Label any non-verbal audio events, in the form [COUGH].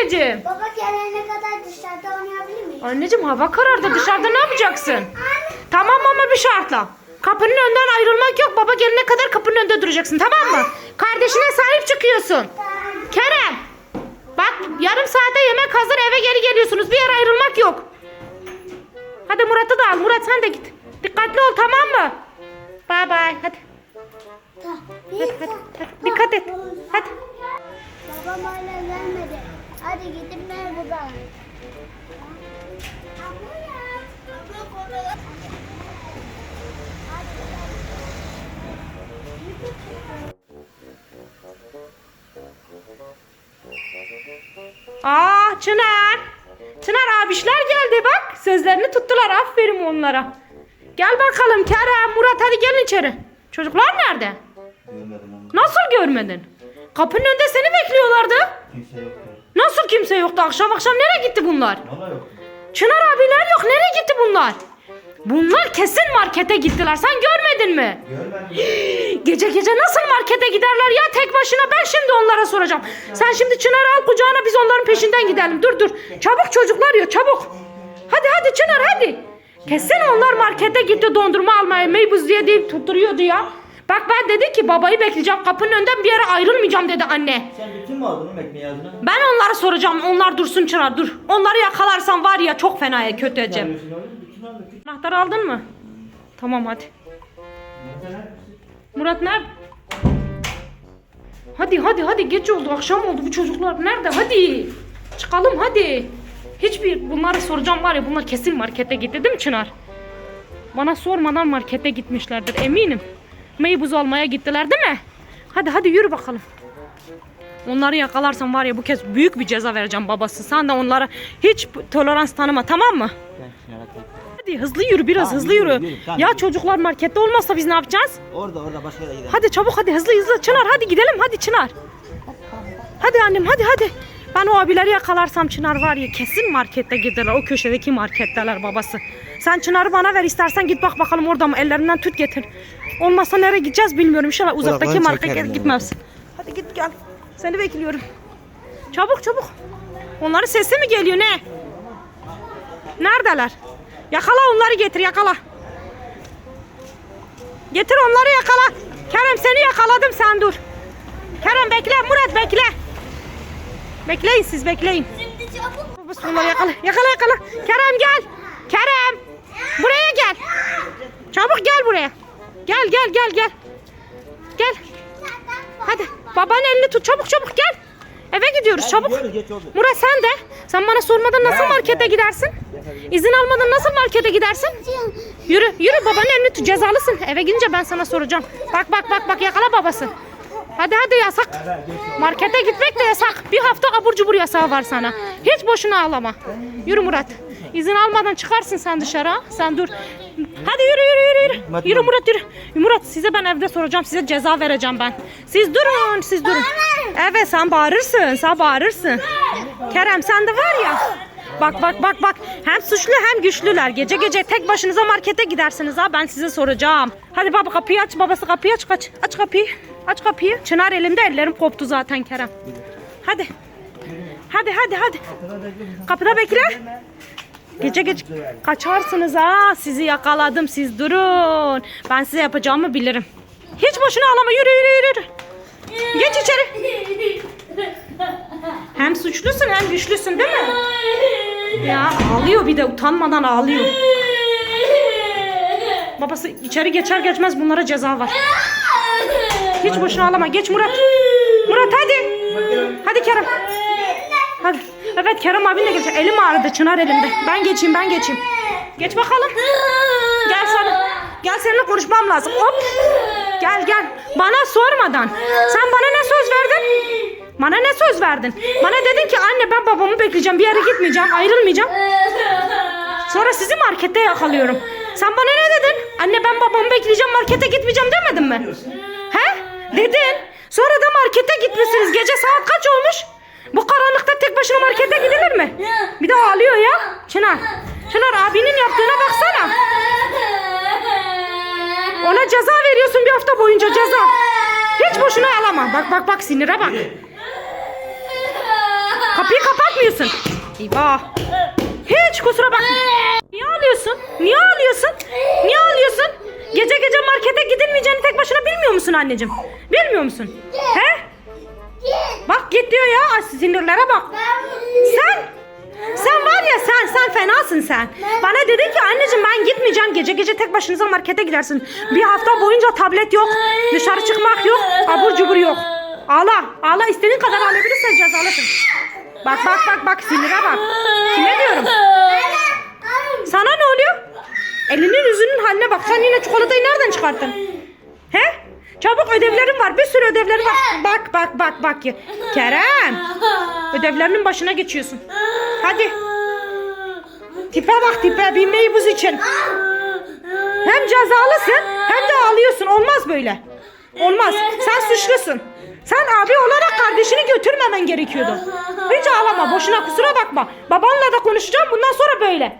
anneciğim? Baba gelene kadar dışarıda oynayabilir miyiz? Anneciğim hava karardı. Dışarıda ne yapacaksın? Tamam ama bir şartla. Kapının önünden ayrılmak yok. Baba gelene kadar kapının önünde duracaksın tamam mı? Kardeşine sahip çıkıyorsun. Kerem. Bak yarım saate yemek hazır eve geri geliyorsunuz. Bir yere ayrılmak yok. Hadi Murat'ı da al. Murat sen de git. Dikkatli ol tamam mı? Bay bay. Hadi. Hadi, hadi, hadi. Dikkat et. Hadi. Babam hala gelmedi. Hadi gidip ben buradan. Aa Çınar. Çınar abişler geldi bak. Sözlerini tuttular. Aferin onlara. Gel bakalım Kerem, Murat hadi gelin içeri. Çocuklar nerede? Görmedim onu. Nasıl görmedin? Kapının önünde seni bekliyorlardı. Kimse yoktu. Nasıl kimse yoktu? Akşam akşam nereye gitti bunlar? Valla yoktu. Çınar abiler yok. Nereye gitti bunlar? Bunlar kesin markete gittiler. Sen görmedin mi? Görmedim. [GASPS] Gece gece nasıl markete giderler ya tek başına? Ben şimdi onlara soracağım. Sen şimdi Çınar'ı al kucağına biz onların peşinden gidelim. Dur dur. Çabuk çocuklar ya çabuk. Hadi hadi Çınar hadi. Kesin onlar markete gitti dondurma almaya. Meybuz diye deyip tutturuyordu ya. Bak ben dedi ki babayı bekleyeceğim kapının önünden bir yere ayrılmayacağım dedi anne. Sen bütün mü aldın ekmeği ağzına? Ben onlara soracağım. Onlar dursun Çınar dur. Onları yakalarsan var ya çok fena ya kötü edeceğim. Anahtarı aldın mı? Tamam hadi. Murat nerede? Hadi hadi hadi geç oldu akşam oldu bu çocuklar nerede hadi çıkalım hadi hiçbir bunları soracağım var ya bunlar kesin markete gitti değil mi Çınar? Bana sormadan markete gitmişlerdir eminim. Meybuz almaya gittiler değil mi? Hadi hadi yürü bakalım. Onları yakalarsam var ya bu kez büyük bir ceza vereceğim babası. Sen de onlara hiç tolerans tanıma tamam mı? Hadi hızlı yürü biraz Tamam, hızlı yürü, yürü. yürü, tamam, ya yürü. çocuklar markette olmazsa biz ne yapacağız? Orada orada başka yere gidelim. Hadi çabuk hadi hızlı hızlı Çınar hadi gidelim hadi Çınar. Hadi annem hadi hadi. Ben o abileri yakalarsam Çınar var ya kesin markette giderler. O köşedeki marketteler babası. Sen Çınar'ı bana ver istersen git bak bakalım orada mı ellerinden tut getir. Olmazsa nereye gideceğiz bilmiyorum. İnşallah uzaktaki markete gitmez. Hadi git gel. Seni bekliyorum. Çabuk çabuk. Onların sesi mi geliyor ne? Neredeler? Yakala onları getir yakala. Getir onları yakala. Kerem seni yakaladım sen dur. Kerem bekle Murat bekle. Bekleyin siz bekleyin. Şimdi çabuk. Bunları yakala. Yakala yakala. Kerem gel. Kerem. Buraya gel. Çabuk gel buraya. Gel gel gel gel. Gel. Hadi. Babanın elini tut çabuk çabuk gel. Eve gidiyoruz çabuk. Gidiyoruz. Murat sen de. Sen bana sormadan nasıl markete gidersin? İzin almadan nasıl markete gidersin? Yürü yürü babanın elini tut cezalısın. Eve gidince ben sana soracağım. Bak bak bak bak yakala babası. Hadi hadi yasak. Markete gitmek de yasak. Bir hafta abur cubur yasağı var sana. Hiç boşuna ağlama. Yürü Murat. İzin almadan çıkarsın sen dışarı. Sen dur. Hadi yürü yürü yürü yürü. Hadi. Yürü Murat yürü. Murat size ben evde soracağım. Size ceza vereceğim ben. Siz durun siz durun. Evet sen bağırırsın. Sen bağırırsın. Kerem sen de var ya. Bak bak bak bak. Hem suçlu hem güçlüler. Gece gece tek başınıza markete gidersiniz ha. Ben size soracağım. Hadi baba kapıyı aç. Babası kapıyı aç. Kaç. Aç kapıyı. Aç kapıyı. Çınar elimde ellerim koptu zaten Kerem. Hadi. Hadi hadi hadi. Kapıda bekle. Gece geç kaçarsınız ha. Sizi yakaladım. Siz durun. Ben size yapacağımı bilirim. Hiç boşuna ağlama. Yürü yürü yürü. Geç içeri. Hem suçlusun hem güçlüsün değil mi? Ya ağlıyor bir de utanmadan ağlıyor. Babası içeri geçer geçmez bunlara ceza var. Hiç boşuna ağlama. Geç Murat. Murat hadi. Hadi Kerem. Hadi. Evet Kerem abin de geçecek. Elim ağrıdı Çınar elimde. Ben geçeyim ben geçeyim. Geç bakalım. Gel sana. Gel seninle konuşmam lazım. Hop. Gel gel. Bana sormadan. Sen bana ne söz verdin? Bana ne söz verdin? Bana dedin ki anne ben babamı bekleyeceğim. Bir yere gitmeyeceğim. Ayrılmayacağım. Sonra sizi markette yakalıyorum. Sen bana ne dedin? Anne ben babamı bekleyeceğim markete gitmeyeceğim demedin mi? He? Dedin. Sonra da markete gitmişsiniz. Gece saat kaç olmuş? Bu karanlıkta tek başına gidilir mi? Bir de ağlıyor ya. Çınar. Çınar abinin yaptığına baksana. Ona ceza veriyorsun bir hafta boyunca ceza. Hiç boşuna ağlama. Bak bak bak sinire bak. Kapı Kapıyı kapatmıyorsun. Eyvah. Hiç kusura bak. Niye ağlıyorsun? Niye ağlıyorsun? Niye ağlıyorsun? Gece gece markete gidilmeyeceğini tek başına bilmiyor musun anneciğim? Bilmiyor musun? He? Bak git diyor ya. Sinirlere bak. Sen sen var ya sen sen fenasın sen. Bana dedin ki anneciğim ben gitmeyeceğim. Gece gece tek başınıza markete gidersin. Bir hafta boyunca tablet yok. Dışarı çıkmak yok. Abur cubur yok. Ağla. Ağla istediğin kadar ağlayabilirsen cezalısın. Bak bak bak bak sinire bak. Kime diyorum? Sana ne oluyor? Elinin yüzünün haline bak. Sen yine çikolatayı nereden çıkarttın? He? Çabuk ödevlerim var. Bir sürü ödevlerim var. Bak bak bak bak. Kerem. Ödevlerinin başına geçiyorsun. Hadi. Tipe bak tipe. Bir meybuz için. Hem cezalısın hem de ağlıyorsun. Olmaz böyle. Olmaz. Sen suçlusun. Sen abi olarak kardeşini götürmemen gerekiyordu. Hiç ağlama. Boşuna kusura bakma. Babanla da konuşacağım. Bundan sonra böyle.